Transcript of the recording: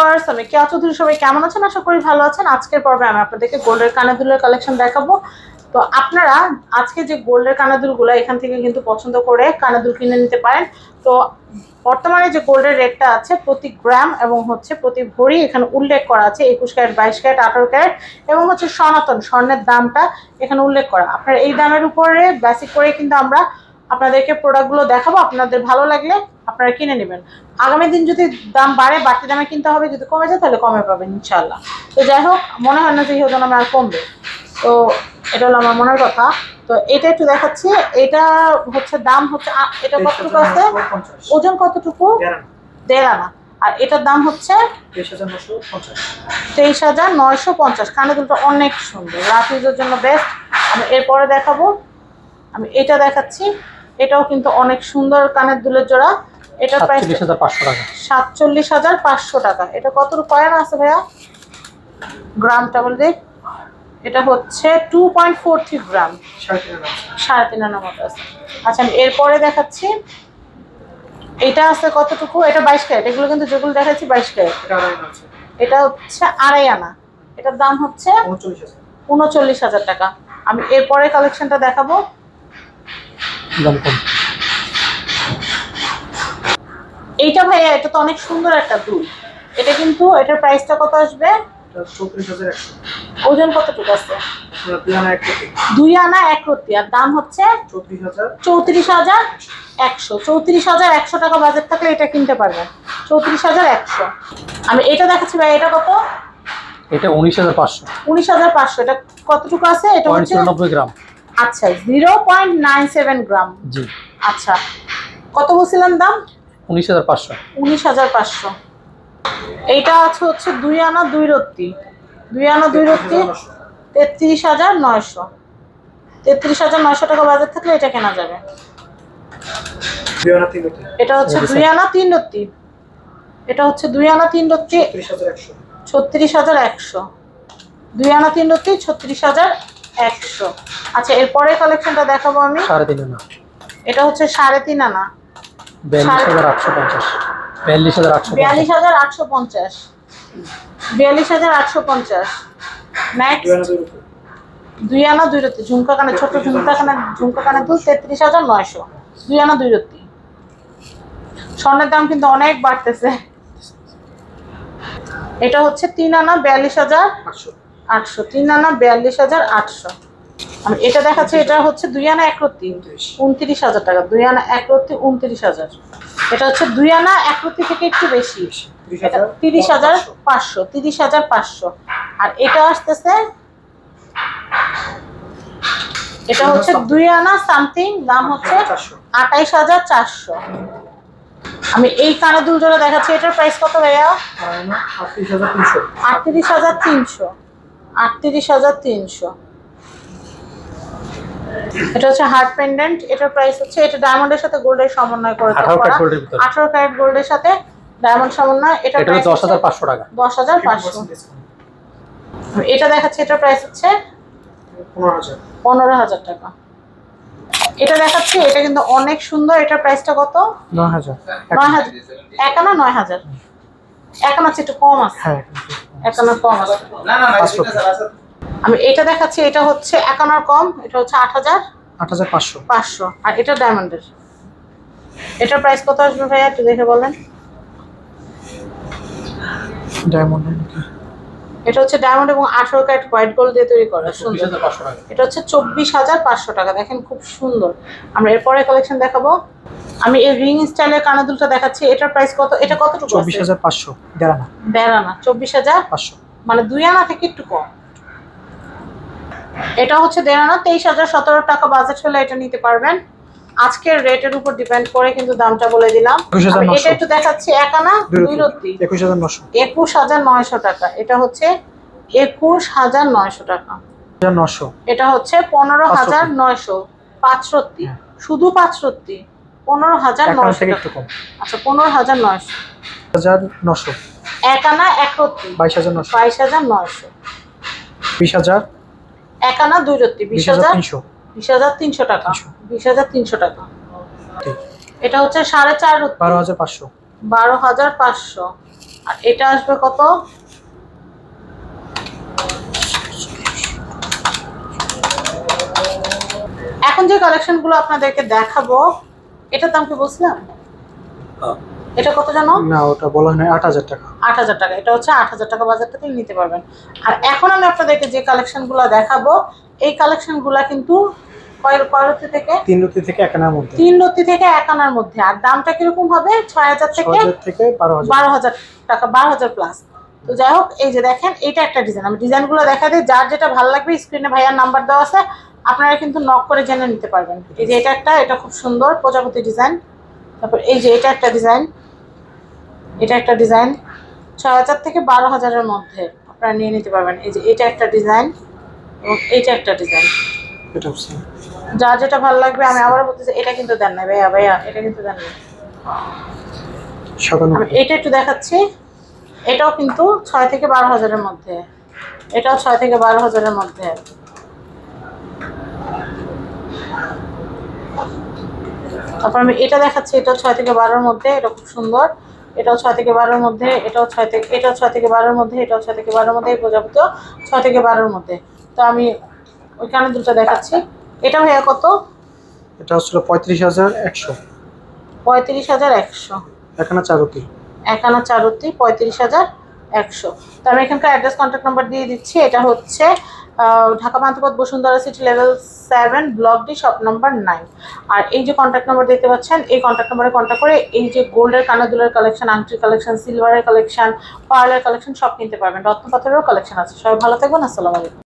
Viewers আমি কেয়া চৌধুরী সবাই কেমন আছেন? আশা করি ভালো আছেন। আজকের পর্বে আমি আপনাদেরকে গোল্ডের কানাদুলের কালেকশন দেখাবো। তো আপনারা আজকে যে গোল্ডের কানাদুলগুলো এখান থেকে কিন্তু পছন্দ করে কানাদুল কিনে নিতে পারেন। তো বর্তমানে যে গোল্ডের রেটটা আছে, প্রতি গ্রাম এবং হচ্ছে প্রতি ভরি এখানে উল্লেখ করা আছে, একুশ ক্যারেট, বাইশ ক্যারেট, আঠারো ক্যারেট এবং হচ্ছে সনাতন স্বর্ণের দামটা এখানে উল্লেখ করা। আপনার এই দামের উপরে বেসিক করে কিন্তু আমরা আপনাদেরকে প্রোডাক্টগুলো দেখাবো আপনাদের ভালো লাগলে আপনারা কিনে নেবেন। আগামী দিন যদি দাম বাড়ে বাড়তি দামে কিনতে হবে যদি কমে যায় তাহলে কমে পাবেন ইনশাল্লাহ তো যাই হোক মনে হয় না যে ওজন আমার আর কমবে। তো এটা হলো আমার মনের কথা। তো এটা একটু দেখাচ্ছি। এটা হচ্ছে দাম হচ্ছে এটা কতটুকু আছে? ওজন কতটুকু? দেড় আনা আর এটার দাম হচ্ছে তেইশ হাজার নয়শো পঞ্চাশ। কানে দুটো অনেক সুন্দর। রাফিজের জন্য বেস্ট আমি এরপরে দেখাবো। আমি এটা দেখাচ্ছি। এটাও কিন্তু অনেক সুন্দর কানের দুলের জোড়া। এটা প্রাইস সাতচল্লিশ হাজার পাঁচশো টাকা। সাতচল্লিশ হাজার পাঁচশো টাকা। এটা কত কয়েন আছে ভাইয়া? গ্রামটা বলতে এটা হচ্ছে two point four three gram. সাড়ে তিন আনার মতো আছে। আচ্ছা আমি এরপরে দেখাচ্ছি। এটা আছে কতটুকু? এটা বাইশ ক্যারেট। এগুলো কিন্তু যেগুলো দেখাচ্ছি বাইশ ক্যারেট। এটা হচ্ছে আড়াই আনা। এটার দাম হচ্ছে উনচল্লিশ হাজার। টাকা। আমি এরপরে কালেকশনটা দেখাবো। দাম কম এইটা ভাইয়া এটা তো অনেক সুন্দর একটা দুল এটা কিন্তু এটার প্রাইসটা কত আসবে? ওজন কতটুকু আছে? দুই আনা এক রত্তি আর দাম হচ্ছে চৌত্রিশ হাজার। একশো। চৌত্রিশ হাজার একশো টাকা বাজেট থাকলে এটা কিনতে পারবেন। চৌত্রিশ হাজার একশো। আমি এটা দেখাচ্ছি ভাই এটা কত? এটা উনিশ হাজার পাঁচশো। উনিশ হাজার পাঁচশো। এটা কতটুকু আছে? এটা হচ্ছে গ্রাম। আচ্ছা zero point nine seven gram জি। আচ্ছা কত বলছিলাম দাম? উনিশ হাজার পাঁচশো। উনিশ হাজার পাঁচশো। এইটা আছে হচ্ছে দুই আনা দুই রত্তি। দুই আনা দুই রত্তি তেত্রিশ হাজার নয়শো। তেত্রিশ হাজার নয়শো টাকা বাজার থাকলে এটা কেনা যাবে। এটা হচ্ছে দুই আনা তিন রত্তি। এটা হচ্ছে দুই আনা তিন রত্তি ছত্রিশ হাজার একশো। দুই আনা তিন রত্তি ছত্রিশ হাজার একশো। আচ্ছা এরপরে কালেকশনটা দেখাবো আমি। সাড়ে তিন আনা। এটা হচ্ছে সাড়ে তিন আনা। বিয়াল্লিশ হাজার আটশো পঞ্চাশ। বিয়াল্লিশ হাজার আটশো বিয়াল্লিশ হাজার আটশো পঞ্চাশ। বিয়াল্লিশ হাজার আটশো পঞ্চাশ। নেক্সট দুই আনা দুই রত্তি ঝুমকা কানে ছোট ঝুমকা কানে ঝুমকা কানে দুল তেত্রিশ হাজার নয়শো। দুই আনা দুই রত্তি স্বর্ণের দাম কিন্তু অনেক বাড়তেছে। এটা হচ্ছে তিন আনা বিয়াল্লিশ হাজার আটশো। তিন আনা বিয়াল্লিশ হাজার আটশো। আমি এটা দেখাচ্ছি এটা হচ্ছে দুই আনা এক রত্তি উনত্রিশ হাজার টাকা দুই আনা এক রত্তি উনত্রিশ হাজার। এটা হচ্ছে দুই আনা এক রত্তি থেকে একটু বেশি। তিরিশ হাজার পাঁচশো। তিরিশ হাজার পাঁচশো। আর এটা আসতেছে এটা হচ্ছে দুই আনা সামথিং দাম হচ্ছে আঠাইশ হাজার চারশো। আমি এই কানে দুল জোড়া দেখাচ্ছি এটার প্রাইস কত ভাইয়া? আটত্রিশ হাজার তিনশো। আটত্রিশ হাজার তিনশো। এটা হচ্ছে হার্ট পেন্ডেন্ট এটার প্রাইস হচ্ছে এটা ডায়মন্ডের সাথে গোল্ডের সমন্বয় করে আঠারো ক্যারেট গোল্ডের সাথে ডায়মন্ড সমন্বয় এটা এটা দশ হাজার পাঁচশো টাকা। দশ হাজার পাঁচশো। এটা দেখাচ্ছে এটার প্রাইস হচ্ছে পনেরো হাজার। টাকা। এটা দেখাচ্ছি এটা কিন্তু অনেক সুন্দর এটার প্রাইসটা কত? নয় হাজার। নয় হাজার। একানা নয় হাজার। একানা হচ্ছে একটু কম আছে। একানার কম আছে আমি এটা দেখাচ্ছি এটা হচ্ছে একানার কম এটা হচ্ছে আট হাজার আট হাজার পাঁচশো। পাঁচশো। আর এটা ডায়মন্ডের এটার প্রাইস কত আসবে ভাইয়া একটু দেখে বলেন? ডায়মন্ড এটা হচ্ছে ডায়মন্ড এবং আঠারো ক্যারেট হোয়াইট গোল্ড দিয়ে তৈরি করা সুন্দর। পাঁচশো টাকা। এটা হচ্ছে চব্বিশ হাজার পাঁচশো টাকা দেখেন খুব সুন্দর। আমরা এরপরে কালেকশন দেখাবো। আমি এই রিং স্টাইলের কানাদুলটা দেখাচ্ছি এটার প্রাইস কত? এটা দেড় আনা। বেড়ানা চব্বিশ হাজার? পাঁচশো। মানে দুই আনা থেকে একটু কম। এটা হচ্ছে হাজার সতেরো টাকা বাজেট হলে এটা নিতে পারবেন। আজকের রেটের উপর ডিপেন্ড করে কিন্তু দামটা বলে দিলাম। এটা একটু দেখাচ্ছি এক আনা দুই রত্তি একুশ হাজার নশো একুশ হাজার নয়শো টাকা। এটা হচ্ছে একুশ হাজার নয়শো টাকা। হাজার নশো এটা হচ্ছে পনেরো পাঁচ হাজার রত্তি। শুধু পাঁচ রত্তি পনেরো হাজার নয়শো একটু কম। আচ্ছা পনেরো হাজার নয়শো। হাজার নশো এক আনা এক বাইশ হাজার নশো বাইশ হাজার নয়শো। বিশ হাজার। এক আনা দুই রত্তি বিশ হাজার তিনশো। বিশ হাজার তিনশো টাকা। বিশ হাজার তিনশো টাকা। এটা হচ্ছে সাড়ে চার বারো হাজার পাঁচশো। বারো হাজার পাঁচশো। আর এটা আসবে কত? এখন যে কালেকশনগুলো আপনাদেরকে দেখাবো এটার দাম কি বলছিলাম? এটা কত জানো? না ওটা বলা হয় আট হাজার টাকা। আট হাজার টাকা। এটা হচ্ছে আট হাজার টাকা বাজার থেকে নিতে পারবেন। আর এখন আমি আপনাদেরকে যে কালেকশনগুলো দেখাবো এই কালেকশনগুলো কিন্তু কয় কয় থেকে? তিন রুটি থেকে এক আনার মধ্যে। তিন রত্তি থেকে এক আনার মধ্যে। আর দামটা কীরকম হবে? ছয় হাজার থেকে থেকে বারো হাজার। টাকা বারো হাজার প্লাস তো যাই হোক এই যে দেখেন এইটা একটা ডিজাইন আমি ডিজাইনগুলো দেখা দিই। যার যেটা ভালো লাগবে স্ক্রিনে ভাইয়ার নাম্বার দেওয়া আছে। আপনারা কিন্তু নক করে জেনে নিতে পারবেন। এই যে এটা একটা এটা খুব সুন্দর প্রজাপতি ডিজাইন তারপর এই যে এটা একটা ডিজাইন এটা একটা ডিজাইন ছয় হাজার থেকে বারো হাজারের মধ্যে আপনারা নিয়ে নিতে পারবেন। এই যে এটা একটা ডিজাইন এবং এইটা একটা ডিজাইন যা যেটা ভালো লাগবে আমি আবার বলতেছি এটা কিন্তু দেন না ভাইয়া ভাইয়া এটা কিন্তু দেন না এটা একটু দেখাচ্ছি। এটাও কিন্তু ছয় থেকে বারো হাজারের মধ্যে। এটাও ছয় থেকে বারো হাজারের মধ্যে। তারপর আমি এটা দেখাচ্ছি এটা ছয় থেকে বারোর মধ্যে এটা খুব সুন্দর। এটাও ছয় থেকে বারোর মধ্যে এটাও ছয় থেকে এটাও ছয় থেকে বারোর মধ্যে এটাও ছয় থেকে বারোর মধ্যে এই প্রজাপতিও ছয় থেকে বারোর মধ্যে। তো আমি ওইখানে দুটো দেখাচ্ছি। এটা ভাইয়া কত? এটা হচ্ছিল পঁয়ত্রিশ হাজার একশো। পঁয়ত্রিশ হাজার একশো। এখানে চারুতি। একান্ন চারতি পঁয়ত্রিশ হাজার একশো। তো আমি এখানকার অ্যাড্রেস কন্ট্যাক্ট নাম্বার দিয়ে দিচ্ছি এটা হচ্ছে Dhaka Panthapath Bashundhara City level seven block D shop number nine আর এই যে কন্ট্যাক্ট নাম্বার দেখতে পাচ্ছেন, এই কন্ট্যাক্ট নাম্বারে কন্ট্যাক্ট করে এই যে গোল্ডের কানাদুলের কালেকশন আংটির কালেকশন সিলভারের কালেকশন পার্লার কালেকশন সব কিনতে পারবেন। রত্নপাথরেরও কালেকশন আছে। সবাই ভালো থাকবেন, আসসালামু আলাইকুম।